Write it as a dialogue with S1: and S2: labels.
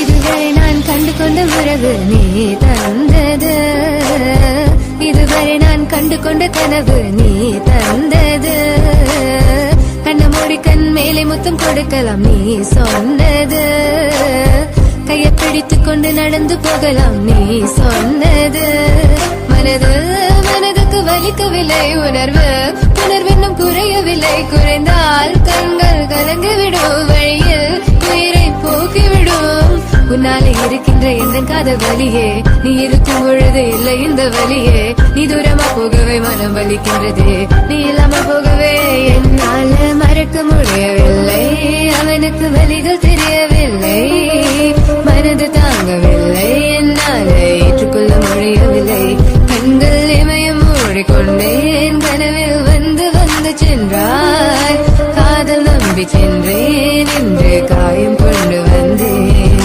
S1: இதுவரை நான் கண்டு கொண்ட உறவு நீ தந்தது. இதுவரை நான் கண்டு கொண்ட கனவு நீ தந்தது. கண்ண மூடி கண் மேலே முத்தம் கொடுக்கலாம் நீ சொன்னது. கையை பிடித்து கொண்டு நடந்து போகலாம் நீ சொன்னது. மனது மனதுக்கு வலிக்கவில்லை உணர்வு உணர்வென்னும் குறையவில்லை குறைந்தால் கண்கள் பின்னாலே இருக்கின்ற எந்த காத வழியே? நீ இருக்கும் பொழுது இல்லை இந்த வழியே. நீ தூரமா போகவே மனம் வலிக்கின்றது. நீ இல்லாம போகவே என்னால மறக்க முடியவில்லை. அவனுக்கு வழிகள் தெரியவில்லை. மனது தாங்கவில்லை. என்னால ஏற்றுக்கொள்ள முடியவில்லை. கண்கள் இமயம் மூடிக்கொண்டேன் கனவில் வந்து வந்து சென்றாய். காதல் நம்பி சென்றேன்